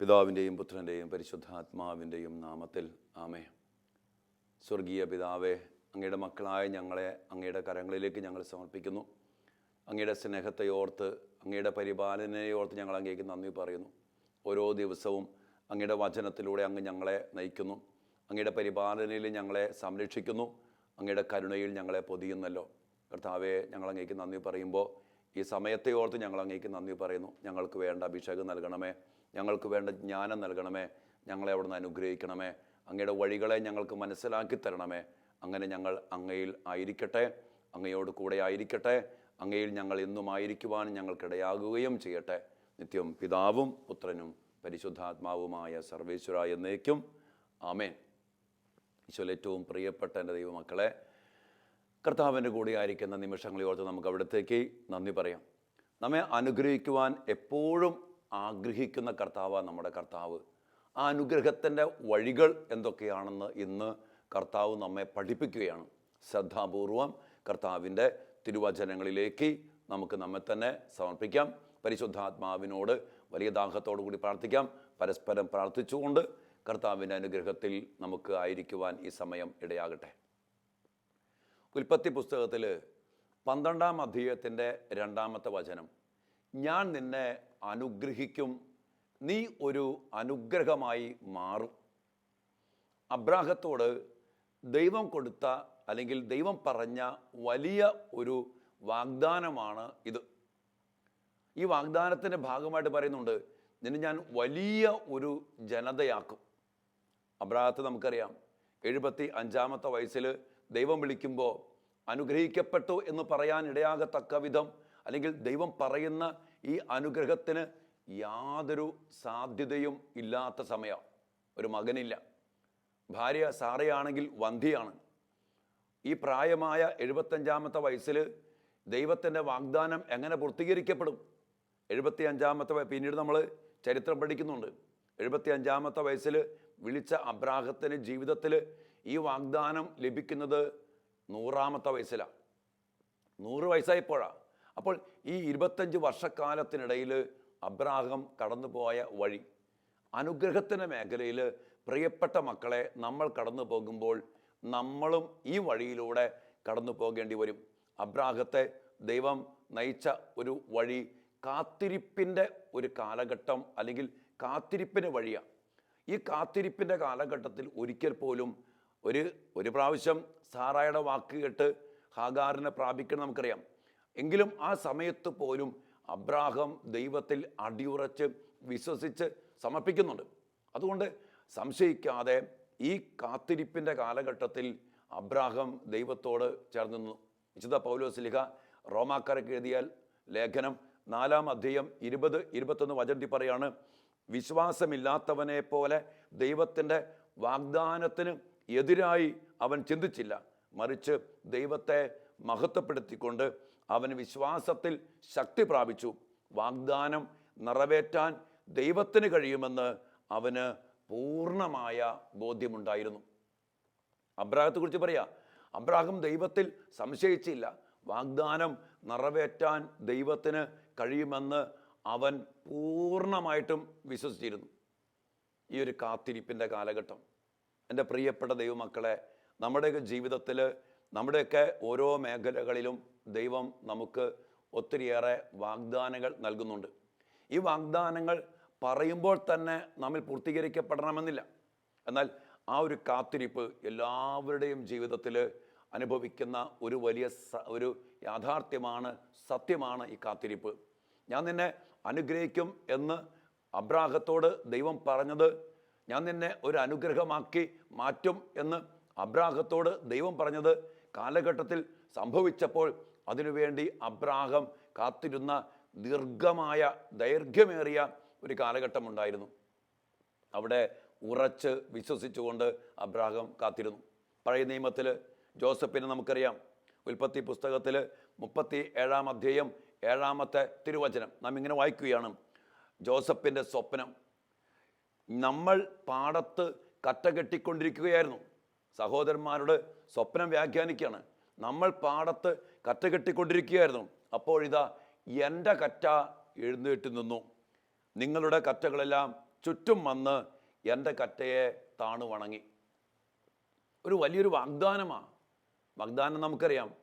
പിതാവിന്റെയും പുത്രന്റെയും പരിശുദ്ധാത്മാവിന്റെയും നാമത്തിൽ ആമേ സ്വർഗീയ പിതാവേ അങ്ങയുടെ മക്കളായ ഞങ്ങളെ അങ്ങയുടെ കരങ്ങളിലേക്ക് ഞങ്ങൾ സമർപ്പിക്കുന്നു. അങ്ങയുടെ സ്നേഹത്തെ ഓർത്ത് അങ്ങയുടെ പരിപാലനയെ ഓർത്ത് ഞങ്ങൾ അങ്ങേക്ക് നന്ദി പറയുന്നു. ഓരോ ദിവസവും അങ്ങയുടെ വചനത്തിലൂടെ അങ്ങ് ഞങ്ങളെ നയിക്കുന്നു. അങ്ങയുടെ പരിപാലനയിൽ ഞങ്ങളെ സംരക്ഷിക്കുന്നു. അങ്ങയുടെ കരുണയിൽ ഞങ്ങളെ പൊതിയുന്നല്ലോ. കർത്താവെ ഞങ്ങൾ അങ്ങേക്ക് നന്ദി പറയുമ്പോൾ ഈ സമയത്തെ ഓർത്ത് ഞങ്ങൾ അങ്ങേക്ക് നന്ദി പറയുന്നു. ഞങ്ങൾക്ക് വേണ്ട അഭിഷേകം നൽകണമേ. ഞങ്ങൾക്ക് വേണ്ട ജ്ഞാനം നൽകണമേ. ഞങ്ങളെ അവിടുന്ന് അനുഗ്രഹിക്കണമേ. അങ്ങയുടെ വഴികളെ ഞങ്ങൾക്ക് മനസ്സിലാക്കി തരണമേ. അങ്ങനെ ഞങ്ങൾ അങ്ങയിൽ ആയിരിക്കട്ടെ. അങ്ങയോട് കൂടെ ആയിരിക്കട്ടെ. അങ്ങയിൽ ഞങ്ങൾ എന്നും ആയിരിക്കുവാൻ ഞങ്ങൾക്കിടയാകുകയും ചെയ്യട്ടെ. നിത്യം പിതാവും പുത്രനും പരിശുദ്ധാത്മാവുമായ സർവേശ്വര എന്നേക്കും ആമേൻ. ഈശോയിൽ ഏറ്റവും പ്രിയപ്പെട്ട എന്റെ ദൈവമക്കളെ കർത്താവിന്റെ കൂടെ ആയിരിക്കുന്ന നിമിഷങ്ങളെ ഓർത്ത് നമുക്ക് അവിടത്തേക്ക് നന്ദി പറയാം. നമ്മെ അനുഗ്രഹിക്കുവാൻ എപ്പോഴും ആഗ്രഹിക്കുന്ന കർത്താവാണ് നമ്മുടെ കർത്താവ്. ആ അനുഗ്രഹത്തിന്റെ വഴികൾ എന്തൊക്കെയാണെന്ന് ഇന്ന് കർത്താവ് നമ്മെ പഠിപ്പിക്കുകയാണ്. ശ്രദ്ധാപൂർവം കർത്താവിന്റെ തിരുവചനങ്ങളിലേക്ക് നമുക്ക് നമ്മെ തന്നെ സമർപ്പിക്കാം. പരിശുദ്ധാത്മാവിനോട് വലിയ ദാഹത്തോടു കൂടി പ്രാർത്ഥിക്കാം. പരസ്പരം പ്രാർത്ഥിച്ചുകൊണ്ട് കർത്താവിന്റെ അനുഗ്രഹത്തിൽ നമുക്ക് ആയിരിക്കുവാൻ ഈ സമയം ഇടയാകട്ടെ. ഉൽപ്പത്തി പുസ്തകത്തിൽ പന്ത്രണ്ടാം അധ്യായത്തിന്റെ രണ്ടാമത്തെ വചനം. ഞാൻ നിന്നെ അനുഗ്രഹിക്കും നീ ഒരു അനുഗ്രഹമായി മാറും. അബ്രാഹത്തോട് ദൈവം കൊടുത്ത അല്ലെങ്കിൽ ദൈവം പറഞ്ഞ വലിയ ഒരു വാഗ്ദാനമാണ് ഇത്. ഈ വാഗ്ദാനത്തിന്റെ ഭാഗമായിട്ട് പറയുന്നുണ്ട് നിന്നെ ഞാൻ വലിയ ഒരു ജനതയാക്കും. അബ്രാഹത്ത് നമുക്കറിയാം. എഴുപത്തി അഞ്ചാമത്തെ വയസ്സിൽ ദൈവം വിളിക്കുമ്പോൾ അനുഗ്രഹിക്കപ്പെട്ടു എന്ന് പറയാൻ ഇടയാകത്തക്ക വിധം അല്ലെങ്കിൽ ദൈവം പറയുന്ന ഈ അനുഗ്രഹത്തിന് യാതൊരു സാധ്യതയും ഇല്ലാത്ത സമയം. ഒരു മകനില്ല. ഭാര്യ സാറയാണെങ്കിൽ വന്ധിയാണ് ഈ പ്രായമായ എഴുപത്തഞ്ചാമത്തെ വയസ്സിൽ ദൈവത്തിന്റെ വാഗ്ദാനം എങ്ങനെ പൂർത്തീകരിക്കപ്പെടും? എഴുപത്തി അഞ്ചാമത്തെ പിന്നീട് നമ്മൾ ചരിത്രം പഠിക്കുന്നുണ്ട്. എഴുപത്തി അഞ്ചാമത്തെ വയസ്സിൽ വിളിച്ച അബ്രാഹത്തിന് ജീവിതത്തിൽ ഈ വാഗ്ദാനം ലഭിക്കുന്നത് നൂറാമത്തെ വയസ്സിലാണ് നൂറ് വയസ്സായപ്പോഴാണ് അപ്പോൾ ഈ ഇരുപത്തഞ്ച് വർഷക്കാലത്തിനിടയിൽ അബ്രാഹം കടന്നുപോയ വഴി അനുഗ്രഹത്തിന്റെ മേഖലയിൽ പ്രിയപ്പെട്ട മക്കളെ നമ്മൾ കടന്നു പോകുമ്പോൾ നമ്മളും ഈ വഴിയിലൂടെ കടന്നു പോകേണ്ടി വരും. അബ്രാഹത്തെ ദൈവം നയിച്ച ഒരു വഴി കാത്തിരിപ്പിന്റെ ഒരു കാലഘട്ടം അല്ലെങ്കിൽ കാത്തിരിപ്പിന് വഴിയാണ് ഈ കാത്തിരിപ്പിന്റെ കാലഘട്ടത്തിൽ ഒരിക്കൽ പോലും ഒരു ഒരു പ്രാവശ്യം സാറായുടെ വാക്ക് കേട്ട് ഹാഗാറിനെ പ്രാപിക്കണം നമുക്കറിയാം. എങ്കിലും ആ സമയത്ത് പോലും അബ്രാഹം ദൈവത്തിൽ അടിയുറച്ച് വിശ്വസിച്ച് സമർപ്പിക്കുന്നുണ്ട്. അതുകൊണ്ട് സംശയിക്കാതെ ഈ കാത്തിരിപ്പിന്റെ കാലഘട്ടത്തിൽ അബ്രാഹം ദൈവത്തോട് ചേർന്ന് നിന്നു. വിശുദ്ധ പൗലോസ്ലിഹ റോമാക്കാരക്ക് എഴുതിയാൽ ലേഖനം നാലാം അധ്യയം ഇരുപത് ഇരുപത്തൊന്ന് വചനത്തിൽ പറയാണ് വിശ്വാസമില്ലാത്തവനെ പോലെ ദൈവത്തിന്റെ വാഗ്ദാനത്തിന് എതിരായി അവൻ ചിന്തിച്ചില്ല. മറിച്ച് ദൈവത്തെ മഹത്വപ്പെടുത്തിക്കൊണ്ട് അവൻ വിശ്വാസത്തിൽ ശക്തി പ്രാപിച്ചു. വാഗ്ദാനം നിറവേറ്റാൻ ദൈവത്തിന് കഴിയുമെന്ന് അവന് പൂർണമായ ബോധ്യമുണ്ടായിരുന്നു. അബ്രാഹത്തെ കുറിച്ച് പറയാ. അബ്രാഹം ദൈവത്തിൽ സംശയിച്ചില്ല. വാഗ്ദാനം നിറവേറ്റാൻ ദൈവത്തിന് കഴിയുമെന്ന് അവൻ പൂർണമായിട്ടും വിശ്വസിച്ചിരുന്നു. ഈ ഒരു കാത്തിരിപ്പിന്റെ കാലഘട്ടം. എന്റെ പ്രിയപ്പെട്ട ദൈവമക്കളെ നമ്മുടെയൊക്കെ ജീവിതത്തിൽ നമ്മുടെയൊക്കെ ഓരോ മേഖലകളിലും ദൈവം നമുക്ക് ഒത്തിരിയേറെ വാഗ്ദാനങ്ങൾ നൽകുന്നുണ്ട്. ഈ വാഗ്ദാനങ്ങൾ പറയുമ്പോൾ തന്നെ നമ്മിൽ പൂർത്തീകരിക്കപ്പെടണമെന്നില്ല. എന്നാൽ ആ ഒരു കാത്തിരിപ്പ് എല്ലാവരുടെയും ജീവിതത്തിൽ അനുഭവിക്കുന്ന ഒരു വലിയ ഒരു യാഥാർത്ഥ്യമാണ് സത്യമാണ് ഈ കാത്തിരിപ്പ്. ഞാൻ നിന്നെ അനുഗ്രഹിക്കും എന്ന് അബ്രാഹത്തോട് ദൈവം പറഞ്ഞത്. ഞാൻ നിന്നെ ഒരു അനുഗ്രഹമാക്കി മാറ്റും എന്ന് അബ്രാഹത്തോട് ദൈവം പറഞ്ഞത്. കാലഘട്ടത്തിൽ സംഭവിച്ചപ്പോൾ അതിനുവേണ്ടി അബ്രാഹം കാത്തിരുന്ന ദീർഘമായ ദൈർഘ്യമേറിയ ഒരു കാലഘട്ടമുണ്ടായിരുന്നു. അവിടെ ഉറച്ച് വിശ്വസിച്ചുകൊണ്ട് അബ്രാഹം കാത്തിരുന്നു. പഴയ നിയമത്തിൽ ജോസഫിനെ നമുക്കറിയാം. ഉൽപ്പത്തി പുസ്തകത്തിൽ മുപ്പത്തി ഏഴാം അധ്യായം ഏഴാമത്തെ തിരുവചനം നാം ഇങ്ങനെ വായിക്കുകയാണ്. ജോസഫിന്റെ സ്വപ്നം. നമ്മൾ പാടത്ത് കറ്റ കെട്ടിക്കൊണ്ടിരിക്കുകയായിരുന്നു. സഹോദരന്മാരോട് സ്വപ്നം വ്യാഖ്യാനിക്കുകയാണ്. നമ്മൾ പാടത്ത് കറ്റ കെട്ടിക്കൊണ്ടിരിക്കുകയായിരുന്നു. അപ്പോഴിതാ എന്റെ കറ്റ എഴുന്നേറ്റ് നിന്നു. നിങ്ങളുടെ കറ്റകളെല്ലാം ചുറ്റും വന്ന് എന്റെ കറ്റയെ താണു വണങ്ങി. ഒരു വലിയൊരു വാഗ്ദാനമാണ് വാഗ്ദാനം നമുക്കറിയാം.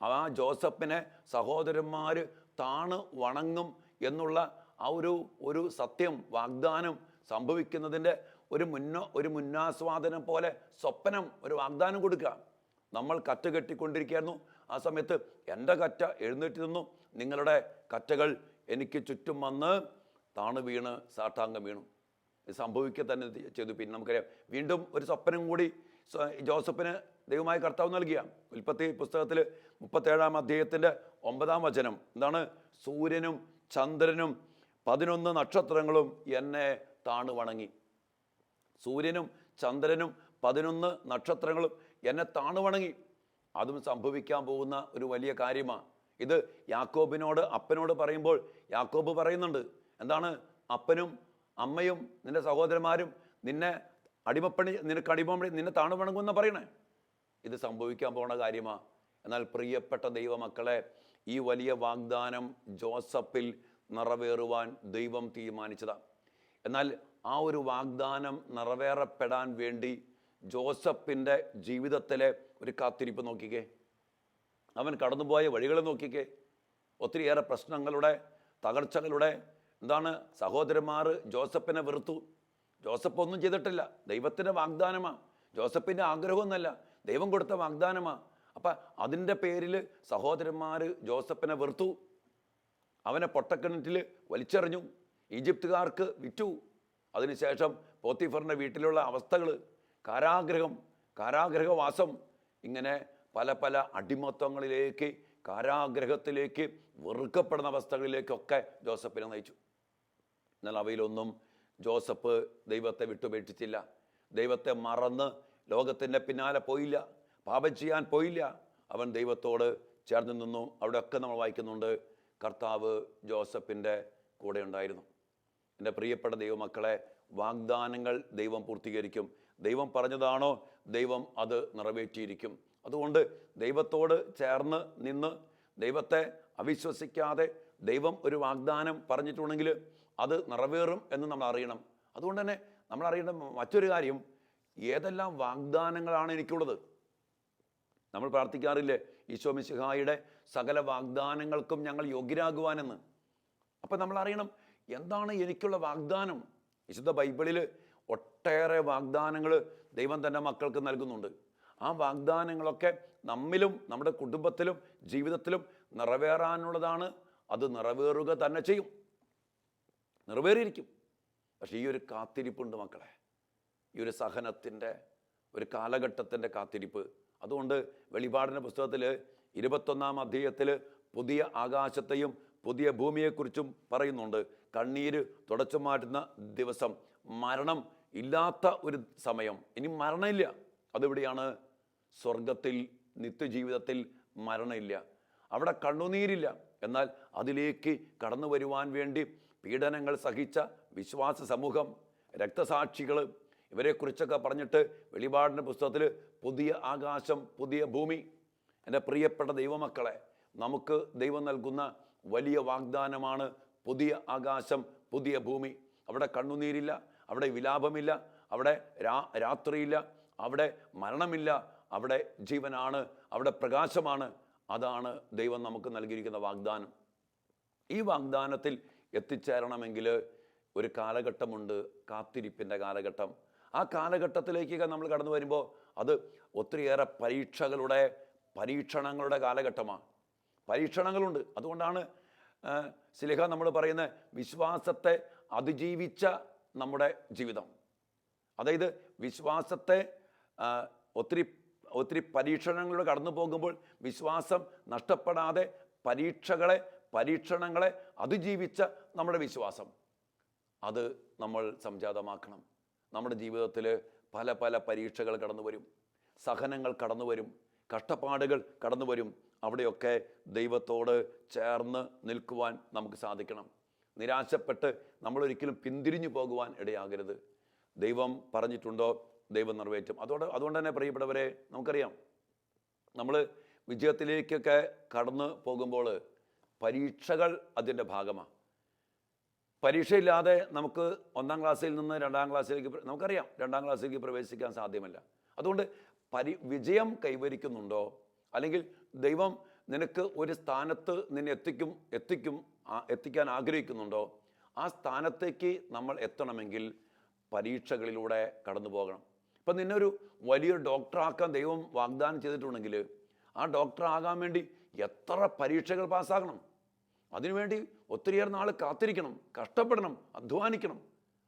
ആ ജോസഫിനെ സഹോദരന്മാർ താണ് വണങ്ങും എന്നുള്ള ആ ഒരു ഒരു സത്യം വാഗ്ദാനം സംഭവിക്കുന്നതിന്റെ ഒരു മുന്നോ ഒരു മുന്നാസ്വാദനം പോലെ സ്വപ്നം ഒരു വാഗ്ദാനം കൊടുക്കുക നമ്മൾ കറ്റ കെട്ടിക്കൊണ്ടിരിക്കുകയായിരുന്നു. ആ സമയത്ത് എന്റെ കറ്റ എഴുന്നേറ്റ് നിന്നു. നിങ്ങളുടെ കറ്റകൾ എനിക്ക് ചുറ്റും വന്ന് താണു വീണ് സാട്ടാങ്കം വീണു. സംഭവിക്കുക തന്നെ ചെയ്തു. പിന്നെ നമുക്കറിയാം. വീണ്ടും ഒരു സ്വപ്നം കൂടി ജോസഫിന് ദൈവമായ കർത്താവ് നൽകിയ ഉൽപ്പത്തി പുസ്തകത്തിൽ മുപ്പത്തേഴാം അധ്യായത്തിന്റെ ഒമ്പതാം വചനം. എന്താണ്? സൂര്യനും ചന്ദ്രനും പതിനൊന്ന് നക്ഷത്രങ്ങളും എന്നെ താണു വണങ്ങി. സൂര്യനും ചന്ദ്രനും പതിനൊന്ന് നക്ഷത്രങ്ങളും എന്നെ താണു വണങ്ങി. അതും സംഭവിക്കാൻ പോകുന്ന ഒരു വലിയ കാര്യമാണ് ഇത് യാക്കോബിനോട് അപ്പനോട് പറയുമ്പോൾ യാക്കോബ് പറയുന്നുണ്ട്. എന്താണ്? അപ്പനും അമ്മയും നിന്റെ സഹോദരന്മാരും നിന്നെ അടിമപ്പണി നിനക്ക് അടിമപ്പണി നിന്നെ താണു വണങ്ങുമെന്ന് പറയണേ. ഇത് സംഭവിക്കാൻ പോണ കാര്യമാണ് എന്നാൽ പ്രിയപ്പെട്ട ദൈവമക്കളെ ഈ വലിയ വാഗ്ദാനം ജോസഫിൽ നിറവേറുവാൻ ദൈവം തീരുമാനിച്ചതാണ് എന്നാൽ ആ ഒരു വാഗ്ദാനം നിറവേറപ്പെടാൻ വേണ്ടി ജോസഫിന്റെ ജീവിതത്തിലെ ഒരു കാത്തിരിപ്പ് നോക്കിക്കേ. അവൻ കടന്നുപോയ വഴികൾ നോക്കിക്കേ. ഒത്തിരിയേറെ പ്രശ്നങ്ങളുടെ തകർച്ചകളുടെ എന്താണ് സഹോദരന്മാർ ജോസഫിനെ വെറുത്തു. ജോസഫ് ഒന്നും ചെയ്തിട്ടില്ല. ദൈവത്തിന്റെ വാഗ്ദാനമാണ് ജോസഫിന്റെ ആഗ്രഹമൊന്നുമല്ല. ദൈവം കൊടുത്ത വാഗ്ദാനമാണ് അപ്പം അതിന്റെ പേരിൽ സഹോദരന്മാർ ജോസഫിനെ വെറുത്തു. അവനെ പൊട്ടക്കിണറ്റിൽ വലിച്ചെറിഞ്ഞു. ഈജിപ്തുകാർക്ക് വിറ്റു. അതിനുശേഷം പോത്തിഫറിന്റെ വീട്ടിലുള്ള അവസ്ഥകൾ കാരാഗ്രഹം കാരാഗ്രഹവാസം. ഇങ്ങനെ പല പല അടിമത്വങ്ങളിലേക്ക് കാരാഗ്രഹത്തിലേക്ക് വെറുക്കപ്പെടുന്ന അവസ്ഥകളിലേക്കൊക്കെ ജോസഫിനെ നയിച്ചു. എന്നാൽ അവയിലൊന്നും ജോസഫ് ദൈവത്തെ വിട്ടുപേക്ഷിച്ചില്ല. ദൈവത്തെ മറന്ന് ലോകത്തിന്റെ പിന്നാലെ പോയില്ല. പാപം ചെയ്യാൻ പോയില്ല. അവൻ ദൈവത്തോട് ചേർന്ന് നിന്നു. അവിടെയൊക്കെ നമ്മൾ വായിക്കുന്നുണ്ട് കർത്താവ് ജോസഫിന്റെ കൂടെ ഉണ്ടായിരുന്നു. എന്റെ പ്രിയപ്പെട്ട ദൈവമക്കളെ വാഗ്ദാനങ്ങൾ ദൈവം പൂർത്തീകരിക്കും. ദൈവം പറഞ്ഞതാണോ? ദൈവം അത് നിറവേറ്റിയിരിക്കും. അതുകൊണ്ട് ദൈവത്തോട് ചേർന്ന് നിന്ന് ദൈവത്തെ അവിശ്വസിക്കാതെ ദൈവം ഒരു വാഗ്ദാനം പറഞ്ഞിട്ടുണ്ടെങ്കിൽ അത് നിറവേറും എന്ന് നമ്മൾ അറിയണം. അതുകൊണ്ട് തന്നെ നമ്മൾ അറിയേണ്ട മറ്റൊരു കാര്യം ഏതെല്ലാം വാഗ്ദാനങ്ങളാണ് എനിക്കുള്ളത്? നമ്മൾ പ്രാർത്ഥിക്കാറില്ലേ ഈശോ മിശിഹായുടെ സകല വാഗ്ദാനങ്ങൾക്കും ഞങ്ങൾ യോഗ്യരാകുവാനെന്ന്. അപ്പം നമ്മൾ അറിയണം എന്താണ് എനിക്കുള്ള വാഗ്ദാനം? വിശുദ്ധ ബൈബിളിൽ ഒട്ടേറെ വാഗ്ദാനങ്ങൾ ദൈവം തന്റെ മക്കൾക്ക് നൽകുന്നുണ്ട്. ആ വാഗ്ദാനങ്ങളൊക്കെ നമ്മിലും നമ്മുടെ കുടുംബത്തിലും ജീവിതത്തിലും നിറവേറാനുള്ളതാണ്. അത് നിറവേറുക തന്നെ ചെയ്യും. നിറവേറിയിരിക്കും. പക്ഷേ ഈ ഒരു കാത്തിരിപ്പുണ്ട് മക്കളെ. ഈ ഒരു സഹനത്തിന്റെ ഒരു കാലഘട്ടത്തിന്റെ കാത്തിരിപ്പ്. അതുകൊണ്ട് വെളിപാടിന്റെ പുസ്തകത്തിൽ ഇരുപത്തൊന്നാം അധ്യായത്തിൽ പുതിയ ആകാശത്തെയും പുതിയ ഭൂമിയെക്കുറിച്ചും പറയുന്നുണ്ട്. കണ്ണീര് തുടച്ചു മാറ്റുന്ന ദിവസം മരണം ഇല്ലാത്ത ഒരു സമയം. ഇനി മരണമില്ല. അതിവിടെയാണ്? സ്വർഗത്തിൽ നിത്യജീവിതത്തിൽ മരണമില്ല. അവിടെ കണ്ണുനീരില്ല. എന്നാൽ അതിലേക്ക് കടന്നു വരുവാൻ വേണ്ടി പീഡനങ്ങൾ സഹിച്ച വിശ്വാസ സമൂഹം രക്തസാക്ഷികൾ ഇവരെക്കുറിച്ചൊക്കെ പറഞ്ഞിട്ട് വെളിപാടിന്റെ പുസ്തകത്തിൽ പുതിയ ആകാശം പുതിയ ഭൂമി. എന്റെ പ്രിയപ്പെട്ട ദൈവമക്കളെ നമുക്ക് ദൈവം നൽകുന്ന വലിയ വാഗ്ദാനമാണ് പുതിയ ആകാശം പുതിയ ഭൂമി. അവിടെ കണ്ണുനീരില്ല അവിടെ വിലാപമില്ല അവിടെ രാ രാത്രിയില്ല അവിടെ മരണമില്ല അവിടെ ജീവനാണ് അവിടെ പ്രകാശമാണ്. അതാണ് ദൈവം നമുക്ക് നൽകിയിരിക്കുന്ന വാഗ്ദാനം. ഈ വാഗ്ദാനത്തിൽ എത്തിച്ചേരണമെങ്കിൽ ഒരു കാലഘട്ടമുണ്ട് കാത്തിരിപ്പിന്റെ കാലഘട്ടം. ആ കാലഘട്ടത്തിലേക്ക് നമ്മൾ കടന്നു വരുമ്പോൾ അത് ഒത്തിരിയേറെ പരീക്ഷകളുടെ പരീക്ഷണങ്ങളുടെ കാലഘട്ടമാണ്. പരീക്ഷണങ്ങളുണ്ട്. അതുകൊണ്ടാണ് സ്ലിഹ നമ്മൾ പറയുന്ന വിശ്വാസത്തെ അതിജീവിച്ച നമ്മുടെ ജീവിതം. അതായത് വിശ്വാസത്തെ ഒത്തിരി ഒത്തിരി പരീക്ഷണങ്ങളിലൂടെ കടന്നു പോകുമ്പോൾ വിശ്വാസം നഷ്ടപ്പെടാതെ പരീക്ഷകളെ പരീക്ഷണങ്ങളെ അതിജീവിച്ച നമ്മുടെ വിശ്വാസം. അത് നമ്മൾ സംജാതമാക്കണം. നമ്മുടെ ജീവിതത്തിൽ പല പല പരീക്ഷകൾ കടന്നു വരും. സഹനങ്ങൾ കടന്നു വരും. കഷ്ടപ്പാടുകൾ കടന്നു വരും. അവിടെയൊക്കെ ദൈവത്തോട് ചേർന്ന് നിൽക്കുവാൻ നമുക്ക് സാധിക്കണം. നിരാശപ്പെട്ട് നമ്മളൊരിക്കലും പിന്തിരിഞ്ഞു പോകുവാൻ ഇടയാകരുത്. ദൈവം പറഞ്ഞിട്ടുണ്ടോ? ദൈവം നിറവേറ്റും. അതോടെ അതുകൊണ്ട് തന്നെ പ്രിയപ്പെട്ടവരെ നമുക്കറിയാം. നമ്മൾ വിജയത്തിലേക്കൊക്കെ കടന്നു പോകുമ്പോൾ പരീക്ഷകൾ അതിന്റെ ഭാഗമാണ് പരീക്ഷയില്ലാതെ നമുക്ക് ഒന്നാം ക്ലാസ്സിൽ നിന്ന് രണ്ടാം ക്ലാസ്സിലേക്ക് നമുക്കറിയാം രണ്ടാം ക്ലാസ്സിലേക്ക് പ്രവേശിക്കാൻ സാധ്യമല്ല. അതുകൊണ്ട് പരി വിജയം കൈവരിക്കുന്നുണ്ടോ? അല്ലെങ്കിൽ ദൈവം നിനക്ക് ഒരു സ്ഥാനത്ത് നിന്നെ എത്തിക്കും എത്തിക്കും എത്തിക്കാൻ ആഗ്രഹിക്കുന്നുണ്ടോ? ആ സ്ഥാനത്തേക്ക് നമ്മൾ എത്തണമെങ്കിൽ പരീക്ഷകളിലൂടെ കടന്നു പോകണം. ഇപ്പം നിന്നൊരു വലിയ ഡോക്ടറാക്കാൻ ദൈവം വാഗ്ദാനം ചെയ്തിട്ടുണ്ടെങ്കിൽ ആ ഡോക്ടർ ആകാൻ വേണ്ടി എത്ര പരീക്ഷകൾ പാസ്സാകണം? അതിനുവേണ്ടി ഒത്തിരിയേറെ നാൾ കാത്തിരിക്കണം കഷ്ടപ്പെടണം അധ്വാനിക്കണം.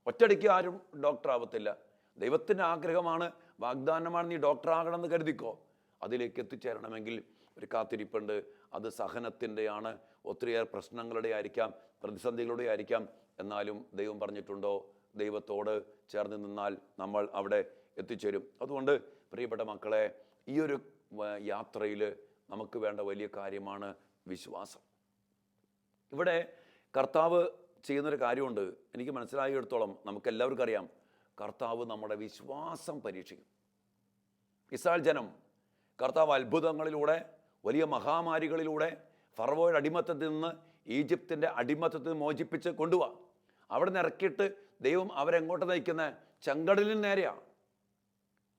ഒറ്റടിക്ക് ആരും ഡോക്ടർ ആവത്തില്ല ദൈവത്തിന്റെ ആഗ്രഹമാണ് വാഗ്ദാനമാണ് നീ ഡോക്ടർ ആകണമെന്ന് കരുതിക്കോ? അതിലേക്ക് എത്തിച്ചേരണമെങ്കിൽ ഒരു കാത്തിരിപ്പുണ്ട്. അത് സഹനത്തിന്റെയാണ് ഒത്തിരിയേറെ പ്രശ്നങ്ങളുടെ ആയിരിക്കാം പ്രതിസന്ധികളുടെ ആയിരിക്കാം. എന്നാലും ദൈവം പറഞ്ഞിട്ടുണ്ടോ? ദൈവത്തോട് ചേർന്ന് നിന്നാൽ നമ്മൾ അവിടെ എത്തിച്ചേരും. അതുകൊണ്ട് പ്രിയപ്പെട്ട മക്കളെ ഈ ഒരു യാത്രയിൽ നമുക്ക് വേണ്ട വലിയ കാര്യമാണ് വിശ്വാസം. ഇവിടെ കർത്താവ് ചെയ്യുന്നൊരു കാര്യമുണ്ട്. എനിക്ക് മനസ്സിലായിടത്തോളം നമുക്ക് എല്ലാവർക്കും അറിയാം. കർത്താവ് നമ്മുടെ വിശ്വാസം പരീക്ഷിക്കും. ഇസ്രായേൽ ജനം കർത്താവ് അത്ഭുതങ്ങളിലൂടെ വലിയ മഹാമാരികളിലൂടെ ഫറവോയുടെ അടിമത്തത്തിൽ നിന്ന് ഈജിപ്തിന്റെ അടിമത്തത്തിൽ നിന്ന് മോചിപ്പിച്ച് കൊണ്ടുപോവാ അവിടെ നിന്ന് ഇറക്കിയിട്ട് ദൈവം അവരെങ്ങോട്ട് നയിക്കുന്ന? ചെങ്കടലിന് നേരെയാണ്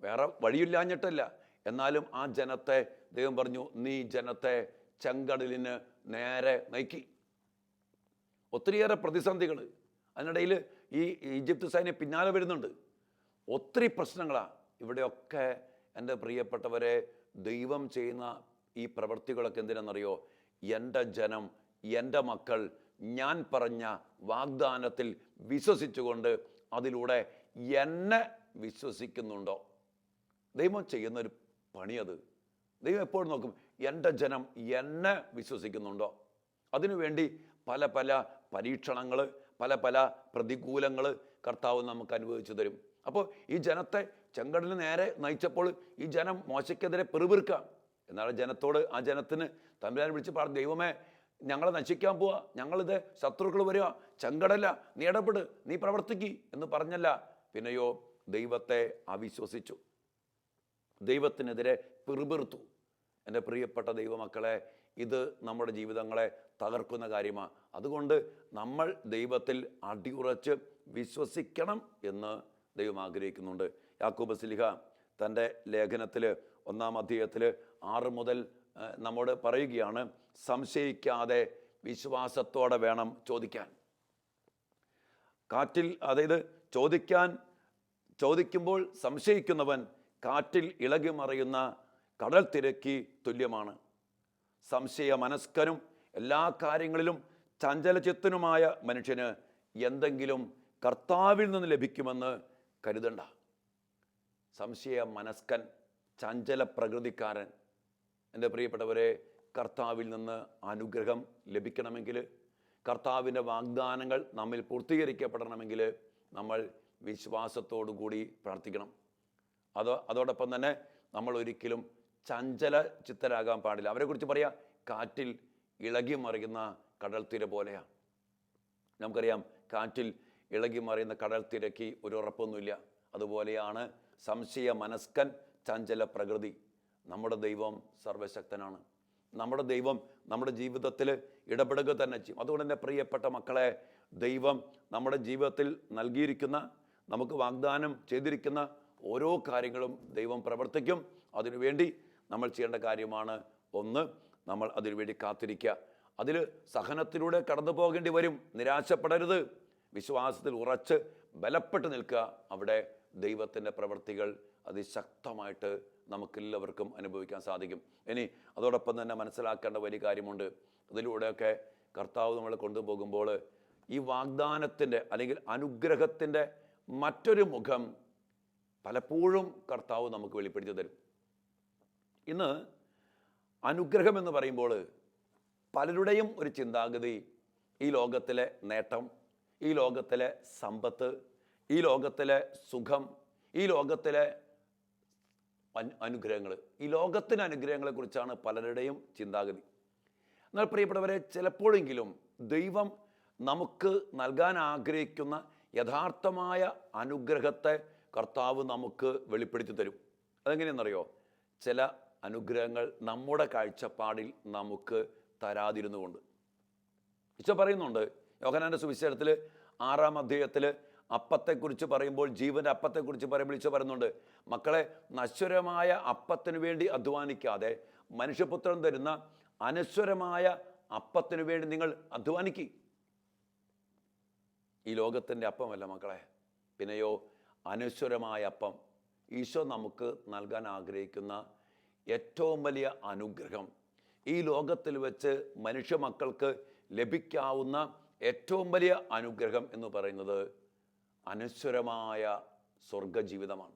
വേറെ വഴിയില്ലാഞ്ഞിട്ടല്ല. എന്നാലും ആ ജനത്തെ ദൈവം പറഞ്ഞു നീ ജനത്തെ ചെങ്കടലിന് നേരെ നയിക്കി. ഒത്തിരിയേറെ പ്രതിസന്ധികൾ. അതിനിടയിൽ ഈ ഈജിപ്ത് സൈന്യം പിന്നാലെ വരുന്നുണ്ട്. ഒത്തിരി പ്രശ്നങ്ങളാണ് ഇവിടെയൊക്കെ എന്റെ പ്രിയപ്പെട്ടവരെ ദൈവം ചെയ്യുന്ന ഈ പ്രവൃത്തികളൊക്കെ എന്തിനാണെന്നറിയോ എന്റെ ജനം എന്റെ മക്കൾ ഞാൻ പറഞ്ഞ വാഗ്ദാനത്തിൽ വിശ്വസിച്ചുകൊണ്ട് അതിലൂടെ എന്നെ വിശ്വസിക്കുന്നുണ്ടോ? ദൈവം ചെയ്യുന്നൊരു പണിയത്. ദൈവം എപ്പോഴും നോക്കും എന്റെ ജനം എന്നെ വിശ്വസിക്കുന്നുണ്ടോ? അതിനുവേണ്ടി പല പല പരീക്ഷണങ്ങൾ പല പല പ്രതികൂലങ്ങൾ കർത്താവ് നമുക്ക് അനുഭവിച്ചു തരും. അപ്പോൾ ഈ ജനത്തെ ചെങ്കടലിന് നേരെ നയിച്ചപ്പോൾ ഈ ജനം മോശയ്ക്കെതിരെ പെറുപിറുക്കാം എന്നാൽ ജനത്തോട് ആ ജനത്തിന് തമ്പുരാൻ വിളിച്ച് പറഞ്ഞു ദൈവമേ ഞങ്ങളെ നശിക്കാൻ പോവാ. ഞങ്ങളിത് ശത്രുക്കൾ വരിക. ചെങ്കടല നീ ഇടപെട്. നീ പ്രവർത്തിക്കി. എന്ന് പറഞ്ഞല്ല. പിന്നെയോ ദൈവത്തെ അവിശ്വസിച്ചു. ദൈവത്തിനെതിരെ പിറുപിറുത്തു. എന്റെ പ്രിയപ്പെട്ട ദൈവമക്കളെ ഇത് നമ്മുടെ ജീവിതങ്ങളെ തകർക്കുന്ന കാര്യമാണ് അതുകൊണ്ട് നമ്മൾ ദൈവത്തിൽ അടിയുറച്ച് വിശ്വസിക്കണം എന്ന് ദൈവം ആഗ്രഹിക്കുന്നുണ്ട്. യാക്കൂബ് സിലിഹ തന്റെ ലേഖനത്തിൽ ഒന്നാം അധ്യായത്തിൽ ആറ് മുതൽ നമ്മോട് പറയുകയാണ് സംശയിക്കാതെ വിശ്വാസത്തോടെ വേണം ചോദിക്കാൻ. കാറ്റിൽ അതായത് ചോദിക്കാൻ ചോദിക്കുമ്പോൾ സംശയിക്കുന്നവൻ കാറ്റിൽ ഇളകി മറിയുന്ന കടൽ തിരക്കി തുല്യമാണ്. സംശയ മനസ്കനും എല്ലാ കാര്യങ്ങളിലും ചഞ്ചലചിത്തനുമായ മനുഷ്യന് എന്തെങ്കിലും കർത്താവിൽ നിന്ന് ലഭിക്കുമെന്ന് കരുതണ്ട. സംശയ മനസ്കൻ ചഞ്ചല പ്രകൃതിക്കാരൻ. എന്റെ പ്രിയപ്പെട്ടവരെ കർത്താവിൽ നിന്ന് അനുഗ്രഹം ലഭിക്കണമെങ്കിൽ കർത്താവിന്റെ വാഗ്ദാനങ്ങൾ നമ്മിൽ പൂർത്തീകരിക്കപ്പെടണമെങ്കിൽ നമ്മൾ വിശ്വാസത്തോടു കൂടി പ്രാർത്ഥിക്കണം. അത് അതോടൊപ്പം തന്നെ നമ്മൾ ഒരിക്കലും ചഞ്ചല ചിത്തരാകാൻ പാടില്ല. അവരെ കുറിച്ച് പറയാം കാറ്റിൽ ഇളകി മറിയുന്ന കടൽ തീര പോലെയാണ് നമുക്കറിയാം കാറ്റിൽ ഇളകി മറിയുന്ന കടൽ തിരക്ക് ഒരു ഉറപ്പൊന്നുമില്ല. അതുപോലെയാണ് സംശയ മനസ്കൻ ചഞ്ചല പ്രകൃതി. നമ്മുടെ ദൈവം സർവശക്തനാണ്. നമ്മുടെ ദൈവം നമ്മുടെ ജീവിതത്തിൽ ഇടപെടുക തന്നെ ചെയ്യും. അതുകൊണ്ട് തന്നെ പ്രിയപ്പെട്ട മക്കളെ ദൈവം നമ്മുടെ ജീവിതത്തിൽ നൽകിയിരിക്കുന്ന നമുക്ക് വാഗ്ദാനം ചെയ്തിരിക്കുന്ന ഓരോ കാര്യങ്ങളും ദൈവം പ്രവർത്തിക്കും. അതിനുവേണ്ടി നമ്മൾ ചെയ്യേണ്ട കാര്യമാണ്. ഒന്ന് നമ്മൾ അതിനുവേണ്ടി കാത്തിരിക്കുക. അതിൽ സഹനത്തിലൂടെ കടന്നു പോകേണ്ടി വരും. നിരാശപ്പെടരുത്. വിശ്വാസത്തിൽ ഉറച്ച് ബലപ്പെട്ട് നിൽക്കുക. അവിടെ ദൈവത്തിന്റെ പ്രവൃത്തികൾ അതിശക്തമായിട്ട് നമുക്കെല്ലാവർക്കും അനുഭവിക്കാൻ സാധിക്കും. ഇനി അതോടൊപ്പം തന്നെ മനസ്സിലാക്കേണ്ട വലിയ കാര്യമുണ്ട്. അതിലൂടെയൊക്കെ കർത്താവ് നമ്മൾ കൊണ്ടുപോകുമ്പോൾ ഈ വാഗ്ദാനത്തിന്റെ അല്ലെങ്കിൽ അനുഗ്രഹത്തിന്റെ മറ്റൊരു മുഖം പലപ്പോഴും കർത്താവ് നമുക്ക് വെളിപ്പെടുത്തി തരും. ഇന്ന് അനുഗ്രഹം എന്ന് പറയുമ്പോൾ പലരുടെയും ഒരു ചിന്താഗതി ഈ ലോകത്തിലെ നേട്ടം ഈ ലോകത്തിലെ സമ്പത്ത് ഈ ലോകത്തിലെ സുഖം ഈ ലോകത്തിലെ അനുഗ്രഹങ്ങൾ ഈ ലോകത്തിന് അനുഗ്രഹങ്ങളെക്കുറിച്ചാണ് പലരുടെയും ചിന്താഗതി. എന്നാൽ പ്രിയപ്പെട്ടവരെ ചിലപ്പോഴെങ്കിലും ദൈവം നമുക്ക് നൽകാൻ ആഗ്രഹിക്കുന്ന യഥാർത്ഥമായ അനുഗ്രഹത്തെ കർത്താവ് നമുക്ക് വെളിപ്പെടുത്തി തരും. അതെങ്ങനെയെന്നറിയോ? ചില അനുഗ്രഹങ്ങൾ നമ്മുടെ കാഴ്ചപ്പാടിൽ നമുക്ക് തരാതിരുന്നുകൊണ്ട്. ഈശോ പറയുന്നുണ്ട് യോഹനാന്റെ സുവിശേഷത്തിൽ ആറാം അധ്യായത്തിൽ അപ്പത്തെക്കുറിച്ച് പറയുമ്പോൾ ജീവന്റെ അപ്പത്തെക്കുറിച്ച് പറയുമ്പോൾ ഈശോ പറയുന്നുണ്ട് മക്കളെ നശ്വരമായ അപ്പത്തിനു വേണ്ടി അധ്വാനിക്കാതെ മനുഷ്യപുത്രൻ തരുന്ന അനശ്വരമായ അപ്പത്തിനു വേണ്ടി നിങ്ങൾ അധ്വാനിക്കി. ഈ ലോകത്തിന്റെ അപ്പമല്ല മക്കളെ പിന്നെയോ അനശ്വരമായ അപ്പം ഈശോ നമുക്ക് നൽകാൻ ആഗ്രഹിക്കുന്ന ഏറ്റവും വലിയ അനുഗ്രഹം. ഈ ലോകത്തിൽ വെച്ച് മനുഷ്യ മക്കൾക്ക് ലഭിക്കാവുന്ന ഏറ്റവും വലിയ അനുഗ്രഹം എന്ന് പറയുന്നത് അനശ്വരമായ സ്വർഗജീവിതമാണ്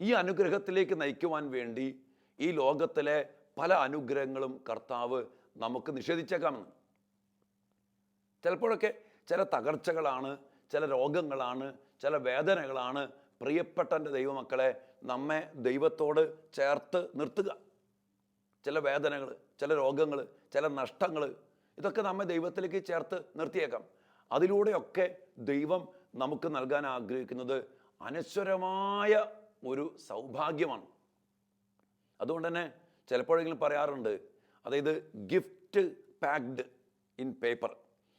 ഈ അനുഗ്രഹത്തിലേക്ക് നയിക്കുവാൻ വേണ്ടി ഈ ലോകത്തിലെ പല അനുഗ്രഹങ്ങളും കർത്താവ് നമുക്ക് നിഷേധിച്ചേക്കാമെന്ന്. ചിലപ്പോഴൊക്കെ ചില തകർച്ചകളാണ് ചില രോഗങ്ങളാണ് ചില വേദനകളാണ് പ്രിയപ്പെട്ട എന്റെ ദൈവമക്കളെ നമ്മെ ദൈവത്തോട് ചേർത്ത് നിർത്തുക. ചില വേദനകൾ ചില രോഗങ്ങൾ ചില നഷ്ടങ്ങൾ ഇതൊക്കെ നമ്മെ ദൈവത്തിലേക്ക് ചേർത്ത് നിർത്തിയേക്കാം. അതിലൂടെയൊക്കെ ദൈവം നമുക്ക് നൽകാൻ ആഗ്രഹിക്കുന്നത് അനശ്വരമായ ഒരു സൗഭാഗ്യമാണ്. അതുകൊണ്ട് തന്നെ ചിലപ്പോഴെങ്കിലും പറയാറുണ്ട് അതായത് ഗിഫ്റ്റ് പാക്ഡ് ഇൻ പേപ്പർ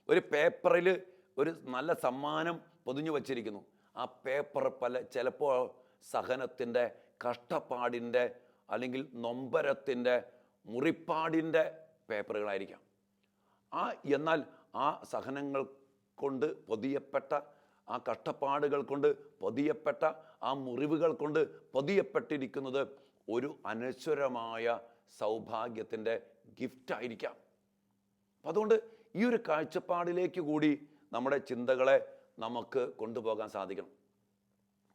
ഒരു പേപ്പറിൽ ഒരു നല്ല സമ്മാനം പൊതിഞ്ഞു വച്ചിരിക്കുന്നു. ആ പേപ്പർ പല ചിലപ്പോൾ സഹനത്തിന്റെ കഷ്ടപ്പാടിന്റെ അല്ലെങ്കിൽ നൊമ്പരത്തിന്റെ മുറിപ്പാടിന്റെ പേപ്പറുകളായിരിക്കാം. ആ എന്നാൽ ആ സഹനങ്ങൾ കൊണ്ട് പൊതിയപ്പെട്ട ആ കഷ്ടപ്പാടുകൾ കൊണ്ട് പൊതിയപ്പെട്ട ആ മുറിവുകൾ കൊണ്ട് പൊതിയപ്പെട്ടിരിക്കുന്നത് ഒരു അനശ്വരമായ സൗഭാഗ്യത്തിന്റെ ഗിഫ്റ്റായിരിക്കാം അപ്പം അതുകൊണ്ട് ഈ ഒരു കാഴ്ചപ്പാടിലേക്ക് കൂടി നമ്മുടെ ചിന്തകളെ നമുക്ക് കൊണ്ടുപോകാൻ സാധിക്കണം.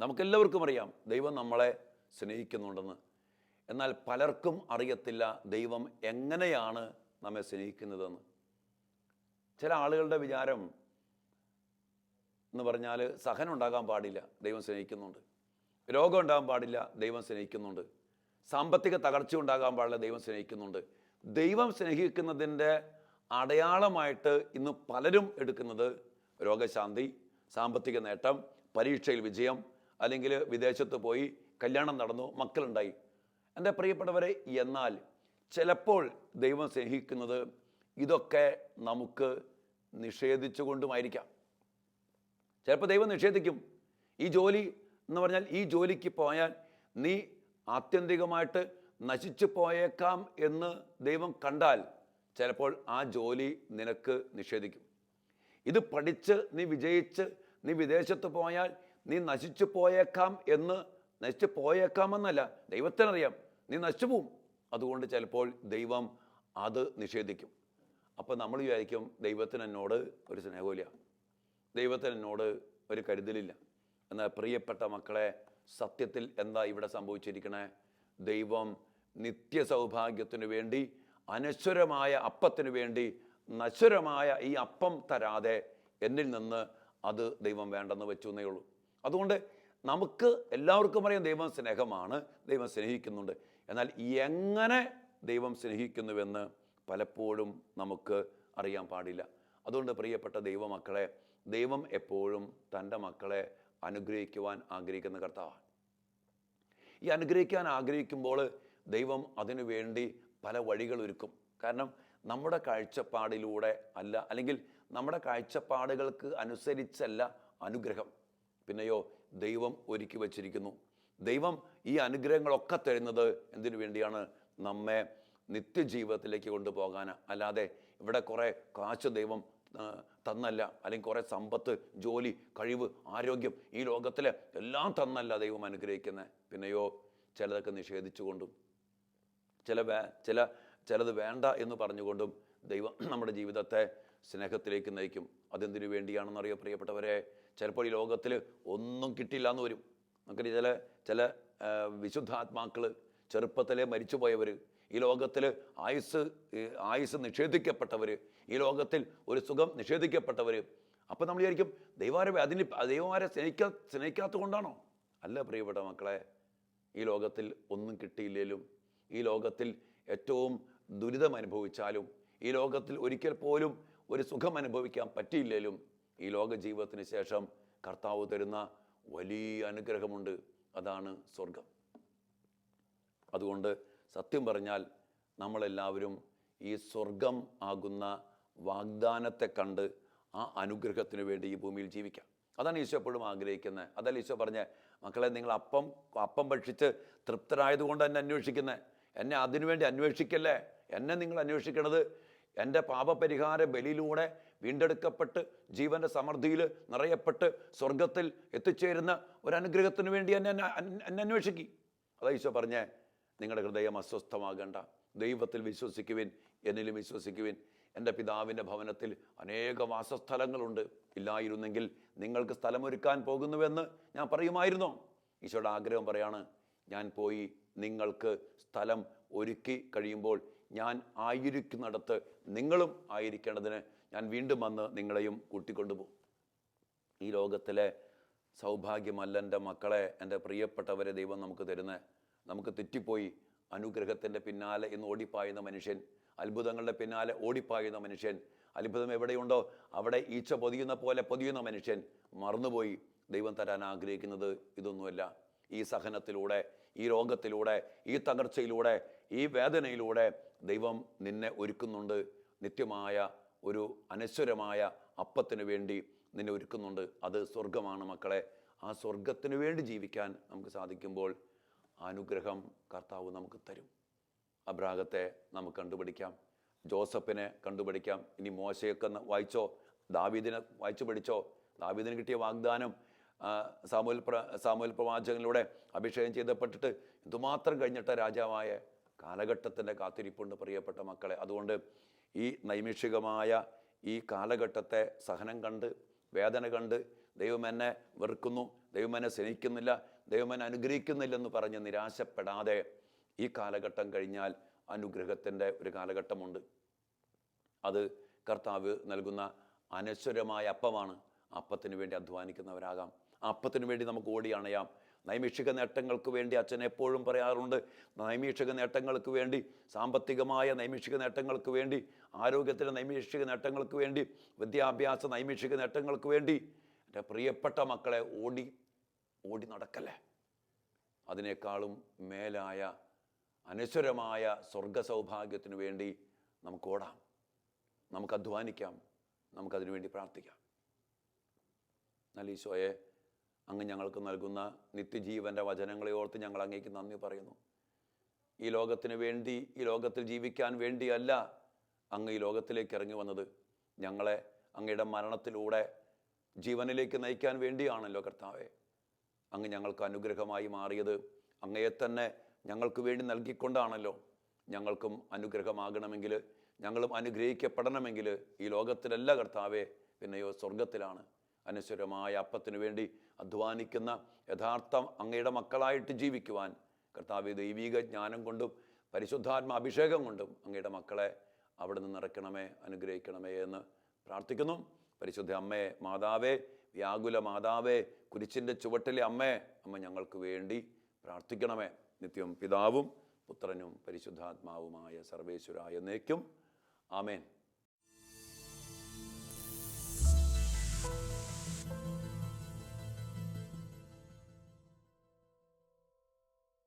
നമുക്കെല്ലാവർക്കും അറിയാം ദൈവം നമ്മളെ സ്നേഹിക്കുന്നുണ്ടെന്ന്. എന്നാൽ പലർക്കും അറിയത്തില്ല ദൈവം എങ്ങനെയാണ് നമ്മെ സ്നേഹിക്കുന്നതെന്ന്. ചില ആളുകളുടെ വിചാരം എന്ന് പറഞ്ഞാൽ സഹനം ഉണ്ടാകാൻ പാടില്ല ദൈവം സ്നേഹിക്കുന്നുണ്ട്. രോഗം ഉണ്ടാകാൻ പാടില്ല ദൈവം സ്നേഹിക്കുന്നുണ്ട്. സാമ്പത്തിക തകർച്ച ഉണ്ടാകാൻ പാടില്ല ദൈവം സ്നേഹിക്കുന്നുണ്ട്. ദൈവം സ്നേഹിക്കുന്നതിന്റെ അടയാളമായിട്ട് ഇന്ന് പലരും എടുക്കുന്നത് രോഗശാന്തി സാമ്പത്തിക നേട്ടം പരീക്ഷയിൽ വിജയം അല്ലെങ്കിൽ വിദേശത്ത് പോയി കല്യാണം നടന്നു മക്കളുണ്ടായി. എന്റെ പ്രിയപ്പെട്ടവരെ എന്നാൽ ചിലപ്പോൾ ദൈവം സ്നേഹിക്കുന്നത് ഇതൊക്കെ നമുക്ക് നിഷേധിച്ചുകൊണ്ടുമായിരിക്കാം. ചിലപ്പോൾ ദൈവം നിഷേധിക്കും. ഈ ജോലി എന്ന് പറഞ്ഞാൽ ഈ ജോലിക്ക് പോയാൽ നീ ആത്യന്തികമായിട്ട് നശിച്ചു പോയേക്കാം എന്ന് ദൈവം കണ്ടാൽ ചിലപ്പോൾ ആ ജോലി നിനക്ക് നിഷേധിക്കും. ഇത് പഠിച്ച് നീ വിജയിച്ച് നീ വിദേശത്ത് പോയാൽ നീ നശിച്ചു പോയേക്കാം എന്ന് നശിച്ചു പോയേക്കാമെന്നല്ല ദൈവത്തിനറിയാം. നീ നശിച്ചു പോവും. അതുകൊണ്ട് ചിലപ്പോൾ ദൈവം അത് നിഷേധിക്കും. അപ്പം നമ്മൾ വിചാരിക്കും ദൈവത്തിന് എന്നോട് ഒരു സ്നേഹമില്ല ദൈവത്തിന് എന്നോട് ഒരു കരുതലില്ല. എന്നാൽ പ്രിയപ്പെട്ട മക്കളെ സത്യത്തിൽ എന്താ ഇവിടെ സംഭവിച്ചിരിക്കണേ? ദൈവം നിത്യ സൗഭാഗ്യത്തിനു വേണ്ടി അനശ്വരമായ അപ്പത്തിനു വേണ്ടി നശ്വരമായ ഈ അപ്പം തരാതെ എന്നിൽ നിന്ന് അത് ദൈവം വേണ്ടെന്ന് വെച്ചു എന്നേ ഉള്ളൂ. അതുകൊണ്ട് നമുക്ക് എല്ലാവർക്കും അറിയാം ദൈവം സ്നേഹമാണ് ദൈവം സ്നേഹിക്കുന്നുണ്ട്. എന്നാൽ എങ്ങനെ ദൈവം സ്നേഹിക്കുന്നുവെന്ന് പലപ്പോഴും നമുക്ക് അറിയാൻ പാടില്ല. അതുകൊണ്ട് പ്രിയപ്പെട്ട ദൈവമക്കളെ ദൈവം എപ്പോഴും തന്റെ മക്കളെ അനുഗ്രഹിക്കുവാൻ ആഗ്രഹിക്കുന്ന കർത്താവാണ്. ഈ അനുഗ്രഹിക്കാൻ ആഗ്രഹിക്കുമ്പോൾ ദൈവം അതിനു വേണ്ടി പല വഴികൾ ഒരുക്കും. കാരണം നമ്മുടെ കാഴ്ചപ്പാടിലൂടെ അല്ല അല്ലെങ്കിൽ നമ്മുടെ കാഴ്ചപ്പാടുകൾക്ക് അനുസരിച്ചല്ല അനുഗ്രഹം. പിന്നെയോ ദൈവം ഒരുക്കി വച്ചിരിക്കുന്നു. ദൈവം ഈ അനുഗ്രഹങ്ങളൊക്കെ തരുന്നത് എന്തിനു വേണ്ടിയാണ്? നമ്മെ നിത്യജീവിതത്തിലേക്ക് കൊണ്ടുപോകാൻ. അല്ലാതെ ഇവിടെ കുറേ കാശ് ദൈവം തന്നല്ല. അല്ലെങ്കിൽ കുറേ സമ്പത്ത് ജോലി കഴിവ് ആരോഗ്യം ഈ ലോകത്തിലെ എല്ലാം തന്നല്ല ദൈവം അനുഗ്രഹിക്കുന്നത് പിന്നെയോ ചിലതൊക്കെ നിഷേധിച്ചുകൊണ്ടും ചില വേ ചില ചിലത് വേണ്ട എന്ന് പറഞ്ഞുകൊണ്ടും ദൈവം നമ്മുടെ ജീവിതത്തെ സ്നേഹത്തിലേക്ക് നയിക്കും. അതെന്തിനു വേണ്ടിയാണെന്നറിയോ പ്രിയപ്പെട്ടവരെ? ചിലപ്പോൾ ഈ ലോകത്തിൽ ഒന്നും കിട്ടില്ല എന്ന് വരും. നമുക്ക് ചില ചില വിശുദ്ധാത്മാക്കൾ ചെറുപ്പത്തിലെ മരിച്ചുപോയവർ ഈ ലോകത്തിൽ ആയുസ് ആയുസ് നിഷേധിക്കപ്പെട്ടവർ ഈ ലോകത്തിൽ ഒരു സുഖം നിഷേധിക്കപ്പെട്ടവർ അപ്പം നമ്മൾ വിചാരിക്കും ദൈവാരെ അതിന് ദൈവമാരെ സ്നേഹിക്കാ സ്നേഹിക്കാത്തത് കൊണ്ടാണോ? അല്ല പ്രിയപ്പെട്ട മക്കളെ ഈ ലോകത്തിൽ ഒന്നും കിട്ടിയില്ലേലും ഈ ലോകത്തിൽ ഏറ്റവും ദുരിതം അനുഭവിച്ചാലും ഈ ലോകത്തിൽ ഒരിക്കൽ പോലും ഒരു സുഖം അനുഭവിക്കാൻ പറ്റിയില്ലേലും ഈ ലോക ജീവിതത്തിന് ശേഷം കർത്താവ് തരുന്ന വലിയ അനുഗ്രഹമുണ്ട്. അതാണ് സ്വർഗം. അതുകൊണ്ട് സത്യം പറഞ്ഞാൽ നമ്മളെല്ലാവരും ഈ സ്വർഗം ആകുന്ന വാഗ്ദാനത്തെ കണ്ട് ആ അനുഗ്രഹത്തിന് വേണ്ടി ഈ ഭൂമിയിൽ ജീവിക്കാം. അതാണ് ഈശോ എപ്പോഴും ആഗ്രഹിക്കുന്നത്. അതല്ല ഈശോ പറഞ്ഞ? മക്കളെ നിങ്ങൾ അപ്പം അപ്പം ഭക്ഷിച്ച് തൃപ്തരായതുകൊണ്ട് എന്നെ അന്വേഷിക്കുന്നത് എന്നെ അതിനുവേണ്ടി അന്വേഷിക്കല്ലേ? എന്നെ നിങ്ങൾ അന്വേഷിക്കണത്. എന്റെ പാപപരിഹാര ബലിയിലൂടെ വീണ്ടെടുക്കപ്പെട്ട് ജീവന്റെ സമൃദ്ധിയിൽ നിറയപ്പെട്ട് സ്വർഗത്തിൽ എത്തിച്ചേരുന്ന ഒരു അനുഗ്രഹത്തിന് വേണ്ടി എന്നെ എന്നെ അന്വേഷിക്കി. അതാ ഈശോ പറഞ്ഞേ നിങ്ങളുടെ ഹൃദയം അസ്വസ്ഥമാകേണ്ട. ദൈവത്തിൽ വിശ്വസിക്കുവിൻ എന്നിലും വിശ്വസിക്കുവിൻ. എന്റെ പിതാവിന്റെ ഭവനത്തിൽ അനേക വാസസ്ഥലങ്ങളുണ്ട്. ഇല്ലായിരുന്നെങ്കിൽ നിങ്ങൾക്ക് സ്ഥലമൊരുക്കാൻ പോകുന്നുവെന്ന് ഞാൻ പറയുമായിരുന്നോ? ഈശോയുടെ ആഗ്രഹം പറയാണ് ഞാൻ പോയി നിങ്ങൾക്ക് സ്ഥലം ഒരുക്കി കഴിയുമ്പോൾ ഞാൻ ആയിരിക്കുന്നിടത്ത് നിങ്ങളും ആയിരിക്കേണ്ടതിന് ഞാൻ വീണ്ടും വന്ന് നിങ്ങളെയും കൂട്ടിക്കൊണ്ടുപോകും. ഈ ലോകത്തിലെ സൗഭാഗ്യമല്ല എന്റെ മക്കളെ എന്റെ പ്രിയപ്പെട്ടവരെ ദൈവം നമുക്ക് തരുന്നത് നമുക്ക് തെറ്റിപ്പോയി. അനുഗ്രഹത്തിന്റെ പിന്നാലെ ഇന്ന് ഓടിപ്പായുന്ന മനുഷ്യൻ അത്ഭുതങ്ങളുടെ പിന്നാലെ ഓടിപ്പായുന്ന മനുഷ്യൻ അത്ഭുതം എവിടെയുണ്ടോ? അവിടെ ഈച്ച പൊതിയുന്ന പോലെ പൊതിയുന്ന മനുഷ്യൻ മറന്നുപോയി. ദൈവം തരാൻ ആഗ്രഹിക്കുന്നത് ഇതൊന്നുമല്ല. ഈ സഹനത്തിലൂടെ ഈ രോഗത്തിലൂടെ ഈ തകർച്ചയിലൂടെ ഈ വേദനയിലൂടെ ദൈവം നിന്നെ ഒരുക്കുന്നുണ്ട്. നിത്യമായ ഒരു അനശ്വരമായ അപ്പത്തിന് വേണ്ടി നിന്നെ ഒരുക്കുന്നുണ്ട്. അത് സ്വർഗമാണ് മക്കളെ. ആ സ്വർഗത്തിന് വേണ്ടി ജീവിക്കാൻ നമുക്ക് സാധിക്കുമ്പോൾ അനുഗ്രഹം കർത്താവ് നമുക്ക് തരും. അബ്രാഹത്തെ നമുക്ക് കണ്ടുപിടിക്കാം. ജോസഫിനെ കണ്ടുപിടിക്കാം. ഇനി മോശയൊക്കെ വായിച്ചോ? ദാവീദിനെ വായിച്ചു പഠിച്ചോ? ദാവീദിന് കിട്ടിയ വാഗ്ദാനം സാമൂൽ സാമുൽ പ്ര സാമൂഹ്യ പ്രവാചകനിലൂടെ അഭിഷേകം ചെയ്തപ്പെട്ടിട്ട് ഇതുമാത്രം കഴിഞ്ഞിട്ട രാജാവായ കാലഘട്ടത്തിന്റെ കാത്തിരിപ്പുണ്ട് പ്രിയപ്പെട്ട മക്കളെ. അതുകൊണ്ട് ഈ നൈമിഷികമായ ഈ കാലഘട്ടത്തെ സഹനം കണ്ട് വേദന കണ്ട് ദൈവം എന്നെ വെറുക്കുന്നു ദൈവം എന്നെ സ്നേഹിക്കുന്നില്ല ദൈവം എന്നെ അനുഗ്രഹിക്കുന്നില്ലെന്ന് പറഞ്ഞ് നിരാശപ്പെടാതെ ഈ കാലഘട്ടം കഴിഞ്ഞാൽ അനുഗ്രഹത്തിന്റെ ഒരു കാലഘട്ടമുണ്ട്. അത് കർത്താവ് നൽകുന്ന അനശ്വരമായ അപ്പമാണ്. അപ്പത്തിന് വേണ്ടി അധ്വാനിക്കുന്നവരാകാം. അപ്പത്തിന് വേണ്ടി നമുക്ക് ഓടി അണയാം. നൈമിഷിക നേട്ടങ്ങൾക്ക് വേണ്ടി അച്ഛൻ എപ്പോഴും പറയാറുണ്ട് നൈമിഷിക നേട്ടങ്ങൾക്ക് വേണ്ടി സാമ്പത്തികമായ നൈമിഷിക നേട്ടങ്ങൾക്ക് വേണ്ടി ആരോഗ്യത്തിന്റെ നൈമിഷിക നേട്ടങ്ങൾക്ക് വേണ്ടി വിദ്യാഭ്യാസ നൈമിഷിക നേട്ടങ്ങൾക്ക് വേണ്ടി എന്റെ പ്രിയപ്പെട്ട മക്കളെ ഓടി ഓടി നടക്കല്ലേ? അതിനേക്കാളും മേലായ അനശ്വരമായ സ്വർഗ സൗഭാഗ്യത്തിനു വേണ്ടി നമുക്ക് ഓടാം നമുക്ക് അധ്വാനിക്കാം നമുക്കതിനു വേണ്ടി പ്രാർത്ഥിക്കാം. എന്നാൽ ഈശോയെ അങ്ങ് ഞങ്ങൾക്ക് നൽകുന്ന നിത്യജീവന്റെ വചനങ്ങളെ ഓർത്ത് ഞങ്ങൾ അങ്ങേക്ക് നന്ദി പറയുന്നു. ഈ ലോകത്തിന് വേണ്ടി ഈ ലോകത്തിൽ ജീവിക്കാൻ വേണ്ടിയല്ല അങ്ങ് ഈ ലോകത്തിലേക്ക് ഇറങ്ങി വന്നത്. ഞങ്ങളെ അങ്ങയുടെ മരണത്തിലൂടെ ജീവനിലേക്ക് നയിക്കാൻ വേണ്ടിയാണല്ലോ കർത്താവെ. അങ്ങ് ഞങ്ങൾക്ക് അനുഗ്രഹമായി മാറിയത് അങ്ങയെ തന്നെ ഞങ്ങൾക്ക് വേണ്ടി നൽകിക്കൊണ്ടാണല്ലോ. ഞങ്ങൾക്കും അനുഗ്രഹമാകണമെങ്കിൽ ഞങ്ങളും അനുഗ്രഹിക്കപ്പെടണമെങ്കിൽ ഈ ലോകത്തിലല്ല കർത്താവെ പിന്നെയോ സ്വർഗത്തിലാണ് അനശ്വരമായ അപ്പത്തിനു വേണ്ടി അധ്വാനിക്കുന്ന യഥാർത്ഥം അങ്ങയുടെ മക്കളായിട്ട് ജീവിക്കുവാൻ കർത്താവ് ദൈവിക ജ്ഞാനം കൊണ്ടും പരിശുദ്ധാത്മ അഭിഷേകം കൊണ്ടും അങ്ങയുടെ മക്കളെ അവിടെ നിന്ന് നിറയ്ക്കണമേ അനുഗ്രഹിക്കണമേ എന്ന് പ്രാർത്ഥിക്കുന്നു. പരിശുദ്ധ അമ്മേ മാതാവേ വ്യാകുല മാതാവേ കുരിശിന്റെ ചുവട്ടിലെ അമ്മേ അമ്മ ഞങ്ങൾക്ക് വേണ്ടി പ്രാർത്ഥിക്കണമേ. നിത്യം പിതാവും പുത്രനും പരിശുദ്ധാത്മാവുമായ സർവേശ്വരായ എന്നേക്കും ആമേൻ.